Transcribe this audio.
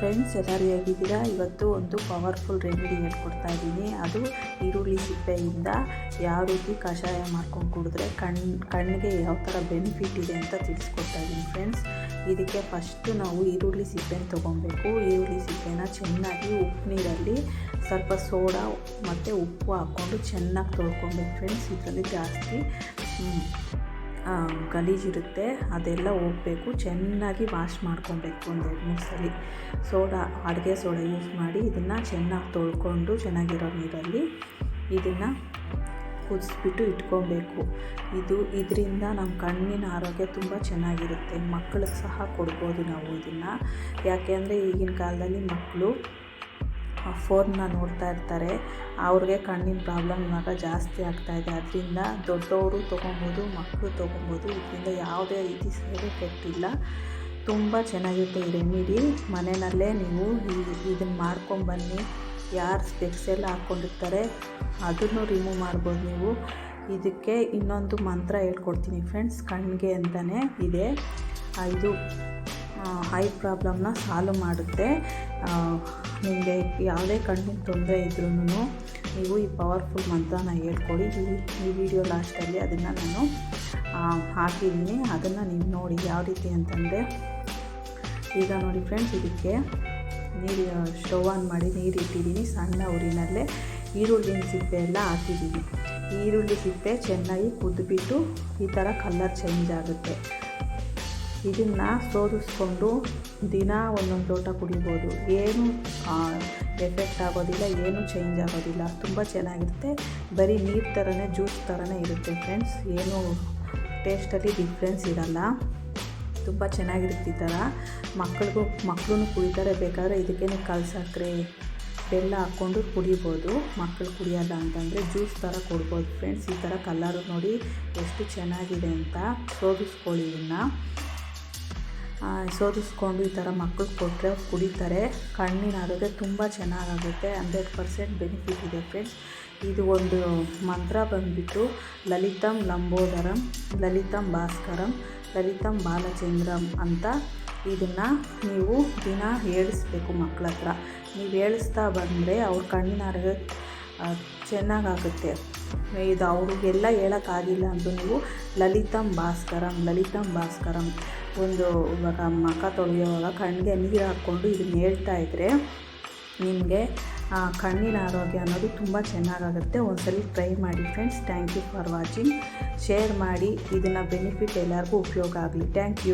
Friends ಎಲ್ಲರೂ ಹೇಗಿದ್ದೀರಾ ಇವತ್ತು ಒಂದು ಪವರ್ಫುಲ್ ರೆಮಿಡಿ ಹೇಳ್ಕೊಡ್ತಾ ಇದ್ದೀನಿ. ಅದು ಈರುಳ್ಳಿ ಸಿಪ್ಪೆಯಿಂದ ಯಾವ ರೀತಿ ಕಷಾಯ ಮಾಡ್ಕೊಂಡು ಕುಡಿದ್ರೆ ಕಣ್ ಕಣ್ಣಿಗೆ ಯಾವ ಥರ ಬೆನಿಫಿಟ್ ಇದೆ ಅಂತ ತಿಳಿಸ್ಕೊಡ್ತಾ ಇದ್ದೀನಿ ಫ್ರೆಂಡ್ಸ್. ಇದಕ್ಕೆ ಫಸ್ಟು ನಾವು ಈರುಳ್ಳಿ ಸಿಪ್ಪೆನ ತೊಗೊಬೇಕು ಈರುಳ್ಳಿ ಸಿಪ್ಪೆನ ಚೆನ್ನಾಗಿ ಉಪ್ಪು ನೀರಲ್ಲಿ ಸ್ವಲ್ಪ ಸೋಡಾ ಮತ್ತು ಉಪ್ಪು ಹಾಕ್ಕೊಂಡು ಚೆನ್ನಾಗಿ ತೊಳ್ಕೊಬೇಕು ಫ್ರೆಂಡ್ಸ್. ಇದರಲ್ಲಿ ಜಾಸ್ತಿ ಗಲೀಜಿರುತ್ತೆ ಅದೆಲ್ಲ ಹೋಗಬೇಕು. ಚೆನ್ನಾಗಿ ವಾಶ್ ಮಾಡ್ಕೊಬೇಕು ಒಂದು ಎರಡು ಮೂರು ಸಲ. ಸೋಡಾ, ಅಡುಗೆ ಸೋಡಾ ಯೂಸ್ ಮಾಡಿ ಇದನ್ನು ಚೆನ್ನಾಗಿ ತೊಳ್ಕೊಂಡು ಚೆನ್ನಾಗಿರೋ ನೀರಲ್ಲಿ ಇದನ್ನು ಕುದಿಸ್ಬಿಟ್ಟು ಇಟ್ಕೊಬೇಕು. ಇದು ಇದರಿಂದ ನಮ್ಮ ಕಣ್ಣಿನ ಆರೋಗ್ಯ ತುಂಬ ಚೆನ್ನಾಗಿರುತ್ತೆ. ಮಕ್ಕಳಿಗೆ ಸಹ ಕೊಡ್ಬೋದು ನಾವು ಇದನ್ನು. ಯಾಕೆಂದರೆ ಈಗಿನ ಕಾಲದಲ್ಲಿ ಮಕ್ಕಳು ಫೋನ್ನ ನೋಡ್ತಾ ಇರ್ತಾರೆ. ಅವ್ರಿಗೆ ಕಣ್ಣಿನ ಪ್ರಾಬ್ಲಮ್ ಇವಾಗ ಜಾಸ್ತಿ ಆಗ್ತಾ ಇದೆ. ಅದರಿಂದ ದೊಡ್ಡವರು ತೊಗೊಬೋದು, ಮಕ್ಕಳು ತೊಗೊಬೋದು. ಇದರಿಂದ ಯಾವುದೇ ರೀತಿ ಸೈಡ್ ಎಫೆಕ್ಟ್ ಇಲ್ಲ ತುಂಬ ಚೆನ್ನಾಗಿರುತ್ತೆ ಈ ರೆಮಿಡಿ ಮನೆಯಲ್ಲೇ ನೀವು ಇದನ್ನು ಮಾಡ್ಕೊಂಬನ್ನಿ ಯಾರು ಸ್ಪೆಕ್ಸ್ ಎಲ್ಲ ಹಾಕ್ಕೊಂಡಿರ್ತಾರೆ ಅದನ್ನು ರಿಮೂವ್ ಮಾಡ್ಬೋದು ನೀವು. ಇದಕ್ಕೆ ಇನ್ನೊಂದು ಮಂತ್ರ ಹೇಳ್ಕೊಡ್ತೀನಿ ಫ್ರೆಂಡ್ಸ್ ಕಣ್ಣಿಗೆ ಅಂತಲೇ ಇದೆ. ಇದು ಐ ಪ್ರಾಬ್ಲಮ್ನ ಸಾಲ್ವ್ ಮಾಡುತ್ತೆ. ನಿಮಗೆ ಯಾವುದೇ ಕಣ್ಣಿನ ತೊಂದರೆ ಇದ್ರೂ ನೀವು ಈ ಪವರ್ಫುಲ್ ಮಂತ್ರನ ಹೇಳ್ಕೊಡಿ. ಈ ಈ ವಿಡಿಯೋ ಲಾಸ್ಟಲ್ಲಿ ಅದನ್ನು ನಾನು ಹಾಕಿದ್ದೀನಿ ಅದನ್ನು ನೀವು ನೋಡಿ ಯಾವ ರೀತಿ ಅಂತಂದರೆ, ಈಗ ನೋಡಿ ಫ್ರೆಂಡ್ಸ್ ಇದಕ್ಕೆ ನೀರು ಸ್ಟವ್ ಆನ್ ಮಾಡಿ ನೀರು ಇಟ್ಟಿದ್ದೀನಿ ಸಣ್ಣ ಊರಿನಲ್ಲೇ ಈರುಳ್ಳಿನ ಸಿಪ್ಪೆ ಎಲ್ಲ ಹಾಕಿದ್ದೀನಿ ಈರುಳ್ಳಿ ಸಿಪ್ಪೆ ಚೆನ್ನಾಗಿ ಕುದ್ದುಬಿಟ್ಟು ಈ ಥರ ಕಲರ್ ಚೇಂಜ್ ಆಗುತ್ತೆ. ಇದನ್ನು ಸೋದಿಸ್ಕೊಂಡು ದಿನ ಒಂದೊಂದು ಲೋಟ ಕುಡಿಬೋದು. ಏನು ಎಫೆಕ್ಟ್ ಆಗೋದಿಲ್ಲ, ಏನು ಚೇಂಜ್ ಆಗೋದಿಲ್ಲ. ತುಂಬ ಚೆನ್ನಾಗಿರುತ್ತೆ. ಬರೀ ನೀರು ಥರನೇ ಜ್ಯೂಸ್ ಥರನೇ ಇರುತ್ತೆ ಫ್ರೆಂಡ್ಸ್ ಏನು ಟೇಸ್ಟಲ್ಲಿ ಡಿಫ್ರೆನ್ಸ್ ಇರಲ್ಲ. ತುಂಬ ಚೆನ್ನಾಗಿರುತ್ತೆ ಈ ಥರ ಮಕ್ಕಳಿಗೂ ಮಕ್ಕಳು ಕುಡಿತಾರೆ, ಬೇಕಾದರೆ ಇದಕ್ಕೆ ಕಲ್ಸಕ್ರೆ ಬೆಲ್ಲ ಹಾಕ್ಕೊಂಡು ಕುಡಿಬೋದು. ಮಕ್ಕಳು ಕುಡಿಯಲ್ಲ ಅಂತಂದರೆ ಜ್ಯೂಸ್ ಥರ ಕೊಡ್ಬೋದು ಫ್ರೆಂಡ್ಸ್ ಈ ಥರ ಕಲ್ಲರು ನೋಡಿ ಎಷ್ಟು ಚೆನ್ನಾಗಿದೆ ಅಂತ. ಸೋಗಿಸ್ಕೊಳ್ಳಿ ಇದನ್ನು. ಆ, ಸೋದಿಸ್ಕೊಂಡು ಈ ಥರ ಮಕ್ಕಳಿಗೆ ಕೊಟ್ಟರೆ ಕುಡಿತಾರೆ. ಕಣ್ಣಿನ ಆರೋಗ್ಯ ತುಂಬ ಚೆನ್ನಾಗಾಗುತ್ತೆ. ಹಂಡ್ರೆಡ್ ಪರ್ಸೆಂಟ್ ಬೆನಿಫಿಟ್ ಇದೆ ಫ್ರೆಂಡ್ಸ್. ಇದು ಒಂದು ಮಂತ್ರ ಬಂದುಬಿಟ್ಟು ಲಲಿತಂ ಲಂಬೋದರಂ ಲಲಿತಂ ಭಾಸ್ಕರಂ ಲಲಿತಂ ಬಾಲಚಂದ್ರಂ ಅಂತ ಇದನ್ನು ನೀವು ದಿನ ಹೇಳಿಸ್ಬೇಕು ಮಕ್ಕಳ ಹತ್ರ ನೀವು ಹೇಳಿಸ್ತಾ ಬಂದರೆ ಅವ್ರ ಕಣ್ಣಿನ ಆರೋಗ್ಯ ಚೆನ್ನಾಗಾಗುತ್ತೆ. ಇದು ಅವ್ರಿಗೆಲ್ಲ ಹೇಳೋಕ್ಕಾಗಿಲ್ಲ ಅಂದರೂ ನೀವು ಲಲಿತಂ ಭಾಸ್ಕರಂ ಲಲಿತಂ ಭಾಸ್ಕರಂ. ಒಂದು ಇವಾಗ ಮಖ ತೊಳೆಯುವಾಗ ಕಣ್ಣಿಗೆ ನೀರು ಹಾಕ್ಕೊಂಡು ಇದನ್ನ ಹೇಳ್ತಾ ಇದ್ದರೆ ನಿಮಗೆ ಕಣ್ಣಿನ ಆರೋಗ್ಯ ಅನ್ನೋದು ತುಂಬ ಚೆನ್ನಾಗಾಗುತ್ತೆ. ಒಂದ್ಸಲಿ ಟ್ರೈ ಮಾಡಿ friends. Thank you for watching. Share ಮಾಡಿ. ಇದನ್ನು ಬೆನಿಫಿಟ್ ಎಲ್ಲರಿಗೂ ಉಪಯೋಗ ಆಗಲಿ. Thank you.